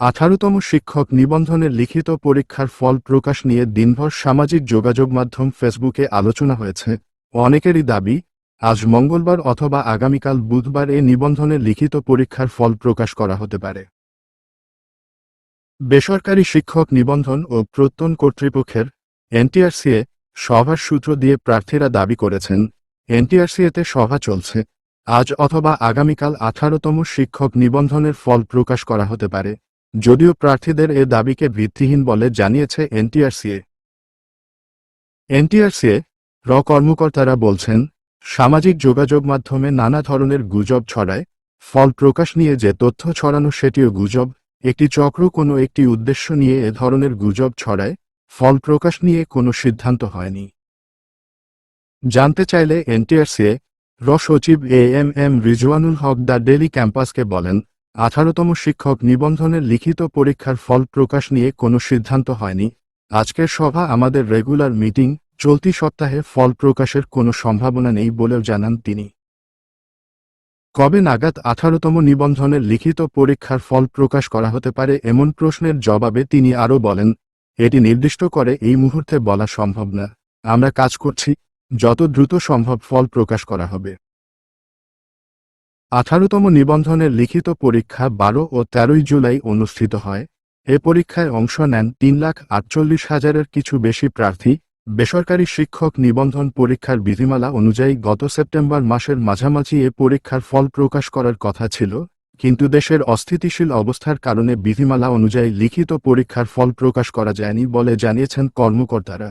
আঠারোতম শিক্ষক নিবন্ধনের লিখিত পরীক্ষার ফল প্রকাশ নিয়ে দিনভর সামাজিক যোগাযোগ মাধ্যম ফেসবুকে আলোচনা হয়েছে। অনেকেরই দাবি, আজ মঙ্গলবার অথবা আগামীকাল বুধবার এ নিবন্ধনের লিখিত পরীক্ষার ফল প্রকাশ করা হতে পারে। বেসরকারি শিক্ষক নিবন্ধন ও প্রত্যন কর্তৃপক্ষের এনটিআরসিএ সভার সূত্র দিয়ে প্রার্থীরা দাবি করেছেন, এনটিআরসিএতে সভা চলছে, আজ অথবা আগামীকাল আঠারোতম শিক্ষক নিবন্ধনের ফল প্রকাশ করা হতে পারে। যদিও প্রার্থীদের এ দাবিকে ভিত্তিহীন বলে জানিয়েছে এনটিআরসিএ। এনটিআরসিএ, র কর্মকর্তারা বলছেন, সামাজিক যোগাযোগ মাধ্যমে নানা ধরনের গুজব ছড়ায়, ফল প্রকাশ নিয়ে যে তথ্য ছড়ানো সেটিও গুজব, একটি চক্র কোনো একটি উদ্দেশ্য নিয়ে এ ধরনের গুজব ছড়ায়, ফল প্রকাশ নিয়ে কোনো সিদ্ধান্ত হয়নি। জানতে চাইলে এনটিআরসিএ, র সচিব A M M Rizwanul Haque the daily ক্যাম্পাসকে বলেন আঠারোতম শিক্ষক নিবন্ধনের লিখিত পরীক্ষার ফল প্রকাশ নিয়ে কোনো সিদ্ধান্ত হয়নি। আজকের সভা আমাদের রেগুলার মিটিং, চলতি সপ্তাহে ফল প্রকাশের কোনো সম্ভাবনা নেই বলেও জানান তিনি। কবে নাগাদ আঠারোতম নিবন্ধনের লিখিত পরীক্ষার ফল প্রকাশ করা হতে পারে এমন প্রশ্নের জবাবে তিনি আরও বলেন, এটি নির্দিষ্ট করে এই মুহূর্তে বলা সম্ভব না। আমরা কাজ করছি, যত দ্রুত সম্ভব ফল প্রকাশ করা হবে। আঠারোতম নিবন্ধনের লিখিত পরীক্ষা বারো ও তেরোই জুলাই অনুষ্ঠিত হয়। এ পরীক্ষায় অংশ নেন তিন লাখ আটচল্লিশ হাজারের কিছু বেশি প্রার্থী। বেসরকারি শিক্ষক নিবন্ধন পরীক্ষার বিধিমালা অনুযায়ী গত সেপ্টেম্বর মাসের মাঝামাঝি এ পরীক্ষার ফল প্রকাশ করার কথা ছিল, কিন্তু দেশের অস্থিতিশীল অবস্থার কারণে বিধিমালা অনুযায়ী লিখিত পরীক্ষার ফল প্রকাশ করা যায়নি বলে জানিয়েছেন কর্মকর্তারা।